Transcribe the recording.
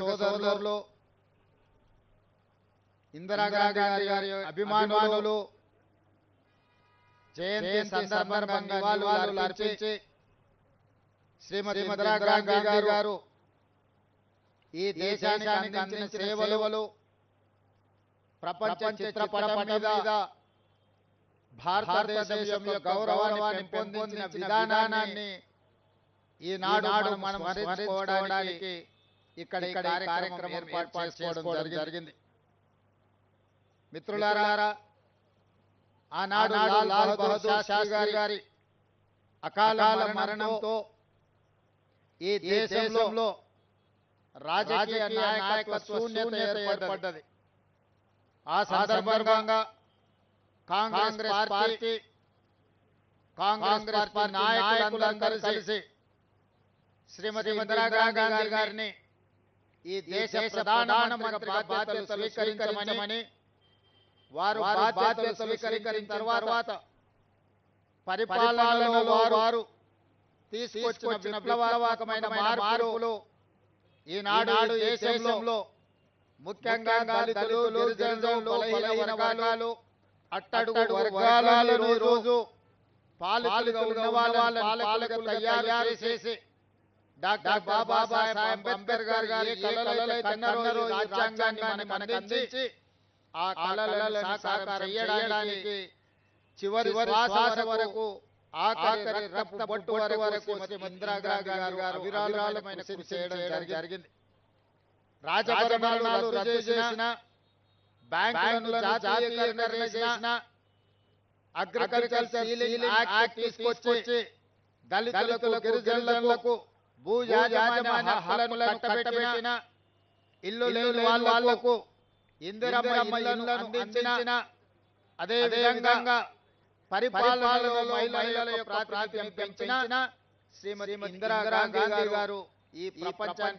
సోదరులు ఇందిరాగాంధీ గారి అభిమానులు జయంతి సందర్భంగా నివాళులు అర్పించి శ్రీమతి ఇందిరాగాంధీ గారు ఈ దేశానికి అందించిన సేవలు ప్రపంచ చిత్రపటం మీద భారతదేశం యొక్క గౌరవాన్ని పెంపొందించిన విధానాన్ని ఈనాడు మనం స్మరించుకోవడానికి ఇక్కడ ఈ కార్యక్రమం ఏర్పాటు చేసుకోవడం జరిగింది. మిత్రులారా ఆనాడు లాల్ బహదూర్ శాస్త్రి గారి అకాల మరణంతో ఈ దేశంలో రాజకీయ నాయకత్వ శూన్యత ఏర్పడ్డది. ఆ సందర్భంగా కాంగ్రెస్ పార్టీ కాంగ్రెస్ పార్టీ నాయకులందరూ కలిసి శ్రీమతి ఇందిరాగాంధీ గారిని ఈ దేశ స్వీకరించమని వారు స్వీకరించిన తర్వాత పరిపాలనలో వారు తీసుకొచ్చిన విప్లవాత్మకమైన మార్పులు ఈనాడు దేశంలో ముఖ్యంగా వర్గాలు అట్టడుగు వర్గాలను రోజు పాలకులుగా ఉన్న వాళ్ళని పాలకులుగా తయారు చేసి డాక్టర్ బాబాసాహెబ్ అంబేద్కర్ గారు గారు కళలైతే కన్నారో రాజ్యాంగాన్ని మనకు అందించి ఆ కళలను సాకారం చేయడానికి చివరి శ్వాస వరకు ఆఖరి రక్త బొట్టు వరకు శ్రీమతి ఇందిరాగాంధీ గారు అవిరాళమైన కృషి చేయడం జరిగింది. రాజపరిపాలనలు రద్దు చేసిన బ్యాంకులను జాతీయకరణ చేసిన అగ్రికల్చర్ యాక్ట్ తీసుకొచ్చి దళితులకు గిరిజనులకు భూ యాజమాన్య హక్కులను కట్టబెట్టిన ఇల్లు లేని వాళ్ళకు ఇందిరమ్మ ఇళ్ళను అందించిన అదే విధంగా పరిపాలనలో మహిళల యొక్క ప్రాతినిధ్యం పెంచిన శ్రీమతి గారు ఈ ప్రపంచాన్ని